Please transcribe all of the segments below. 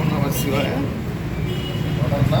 ఓం నమ శివాయ వాడన్నా?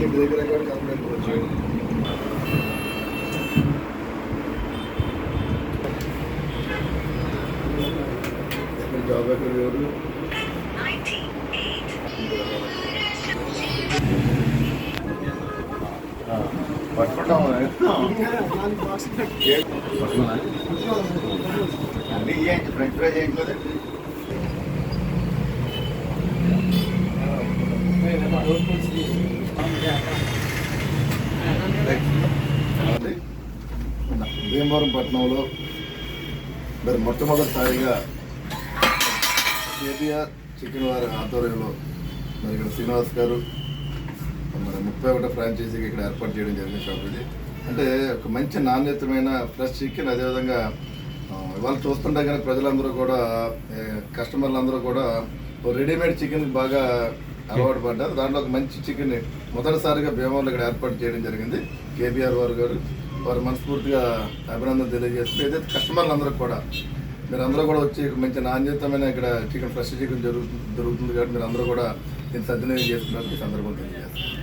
మరో ఇంటి దగ్గర ఎక్కడ కంప్లైంట్ వచ్చాయి జాబ్ ఎక్కడ ఎవరు? పట్టుకుంటాం అన్నీ చేయండి ఫ్రెంచ్ ఫ్రై అది భీమవరం పట్టణంలో మరి మొట్టమొదటిసారిగా కేటీఆర్ చికెన్ వారి ఆధ్వర్యంలో మరి ఇక్కడ శ్రీనివాస్ గారు మరి ముప్పై ఒకటో ఫ్రాంచైజీకి ఇక్కడ ఏర్పాటు చేయడం జరిగింది షాప్ ఇది. అంటే ఒక మంచి నాణ్యతమైన ఫ్రెష్ చికెన్ అదేవిధంగా ఇవాళ చూస్తుంటే కనుక ప్రజలందరూ కూడా కస్టమర్లు అందరూ కూడా రెడీమేడ్ చికెన్ బాగా అలవాటు పడ్డారు. దాంట్లో ఒక మంచి చికెన్ మొదటిసారిగా భీమవరం ఇక్కడ ఏర్పాటు చేయడం జరిగింది. కేబీఆర్ వారు గారు వారు మనస్ఫూర్తిగా అభినందన తెలియజేస్తుంది ఏదైతే కస్టమర్లందరూ కూడా మీరు అందరూ కూడా వచ్చి మంచి నాణ్యతమైన ఇక్కడ చికెన్ ఫ్రెష్ చికెన్ జరుగుతుంది దొరుకుతుంది కాబట్టి మీరు అందరూ కూడా దీన్ని సద్వినియోగం చేస్తున్నారు ఈ సందర్భం తెలియజేస్తాను